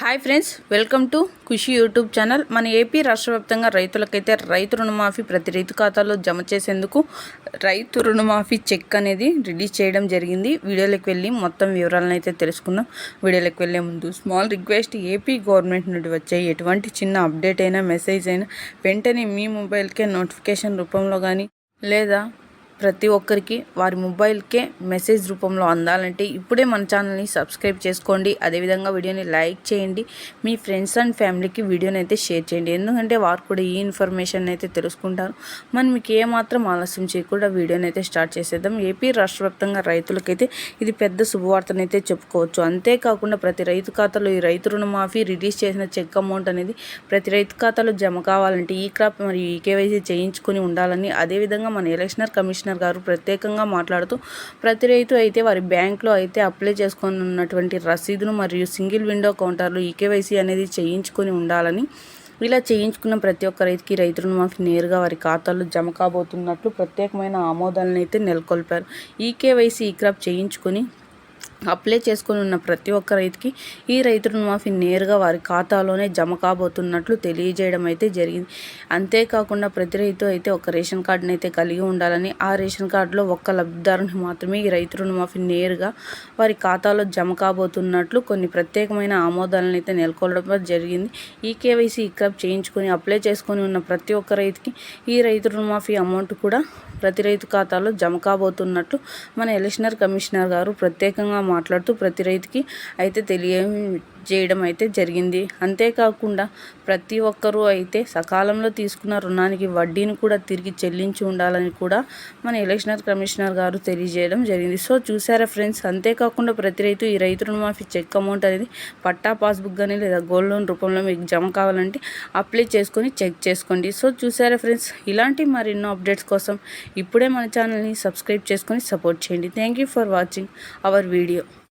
Hi friends welcome to Khushi YouTube channel. మన AP రాష్ట్ర వ్యాప్తంగా రైతులకైతే రైతు రుణమాఫీ ప్రతి రైతు ఖాతాలో జమ చేసేందుకు రైతు రుణమాఫీ చెక్ అనేది రిలీజ్ చేయడం జరిగింది. వీడియోలోకి వెళ్ళి మొత్తం వివరాలను అయితే తెలుసుకుందాం. వీడియోలోకి వెళ్ళే ముందు స్మాల్ రిక్వెస్ట్ ఏపీ గవర్నమెంట్ నుండి వచ్చే ఎటువంటి చిన్న అప్డేట్ అయినా మెసేజ్ అయినా వెంటనే మీ మొబైల్కే నోటిఫికేషన్ రూపంలో కానీ లేదా ప్రతి ఒక్కరికి వారి మొబైల్కే మెసేజ్ రూపంలో అందాలంటే ఇప్పుడే మన ఛానల్ని సబ్స్క్రైబ్ చేసుకోండి. అదేవిధంగా వీడియోని లైక్ చేయండి. మీ ఫ్రెండ్స్ అండ్ ఫ్యామిలీకి వీడియోని అయితే షేర్ చేయండి. ఎందుకంటే వారు కూడా ఈ ఇన్ఫర్మేషన్ అయితే తెలుసుకుంటారు. మనం మీకు ఏమాత్రం ఆలస్యం చేయకుండా వీడియోని అయితే స్టార్ట్ చేసేద్దాం. ఏపీ రాష్ట్ర వ్యాప్తంగా రైతులకైతే ఇది పెద్ద శుభవార్తనైతే చెప్పుకోవచ్చు. అంతేకాకుండా ప్రతి రైతు ఖాతాలో ఈ రైతు రుణమాఫీ రిలీజ్ చేసిన చెక్ అమౌంట్ అనేది ప్రతి రైతు ఖాతాలో జమ కావాలంటే ఈ క్రాప్ మరియు ఈ కేవైసీ చేయించుకొని ఉండాలని అదేవిధంగా మన ఎలక్షనర్ కమిషనర్ కమిషనర్ గారు ప్రత్యేకంగా మాట్లాడుతూ ప్రతి రైతు అయితే వారి బ్యాంక్లో అయితే అప్లై చేసుకొని ఉన్నటువంటి రసీదును మరియు సింగిల్ విండో కౌంటర్లు ఈకేవైసీ అనేది చేయించుకొని ఉండాలని ఇలా చేయించుకున్న ప్రతి ఒక్క రైతుకి రైతు రుణమాఫీ నేరుగా వారి ఖాతాల్లో జమ కాబోతున్నట్లు ప్రత్యేకమైన ఆమోదాలను అయితే నెలకొల్పారు. ఈకేవైసీ ఈ క్రాప్ చేయించుకొని అప్లై చేసుకొని ఉన్న ప్రతి ఒక్క రైతుకి ఈ రైతు రుణమాఫీ నేరుగా వారి ఖాతాలోనే జమ కాబోతున్నట్లు తెలియజేయడం అయితే జరిగింది. అంతేకాకుండా ప్రతి రైతు అయితే ఒక రేషన్ కార్డుని అయితే కలిగి ఉండాలని ఆ రేషన్ కార్డులో ఒక్క లబ్ధిదారుని మాత్రమే ఈ రైతు రుణమాఫీ నేరుగా వారి ఖాతాలో జమ కాబోతున్నట్లు కొన్ని ప్రత్యేకమైన ఆమోదాలను అయితే నెలకొల్పడం జరిగింది. ఈ కేవైసీ ఇక్రబ్ చేయించుకొని అప్లై చేసుకొని ఉన్న ప్రతి ఒక్క రైతుకి ఈ రైతు రుణమాఫీ అమౌంట్ కూడా ప్రతి రైతు ఖాతాలో జమ కాబోతున్నట్లు మన ఎలక్షనర్ కమిషనర్ గారు ప్రత్యేకంగా మాట్లాడుతూ ప్రతి రైతుకి అయితే తెలియ చేయడం అయితే జరిగింది. అంతేకాకుండా ప్రతి ఒక్కరూ అయితే సకాలంలో తీసుకున్న రుణానికి వడ్డీని కూడా తిరిగి చెల్లించి ఉండాలని కూడా మన ఎలక్షనర్ కమిషనర్ గారు తెలియజేయడం జరిగింది. సో చూసారా ఫ్రెండ్స్ అంతేకాకుండా ప్రతి రైతు ఈ రైతు రుణమాఫీ చెక్ అమౌంట్ అనేది పట్టా పాస్బుక్ కానీ లేదా గోల్డ్ లోన్ రూపంలో మీకు జమ కావాలంటే అప్లై చేసుకొని చెక్ చేసుకోండి. సో చూసారా ఫ్రెండ్స్ ఇలాంటి మరెన్నో అప్డేట్స్ కోసం ఇప్పుడే మన ఛానల్ని సబ్స్క్రైబ్ చేసుకొని సపోర్ట్ చేయండి. Thank you for watching our video.